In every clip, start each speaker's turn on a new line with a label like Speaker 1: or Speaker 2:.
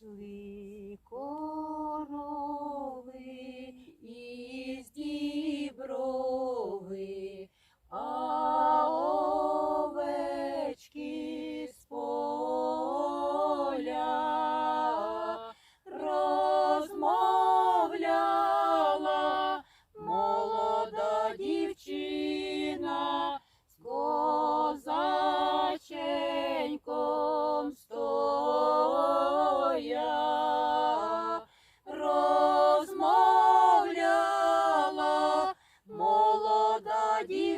Speaker 1: actually I. you.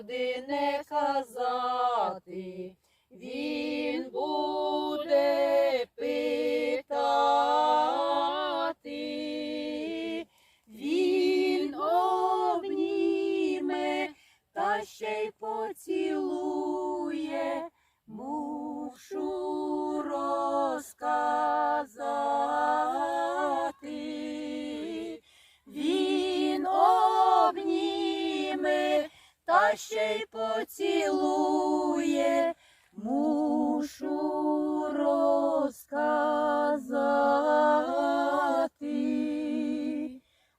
Speaker 1: правди не казати, він буде питати, він обніме та ще й поці. ще й поцілує, мушу розказати.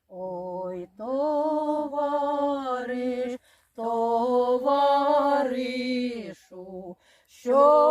Speaker 1: Ой, товариш, товаришу, що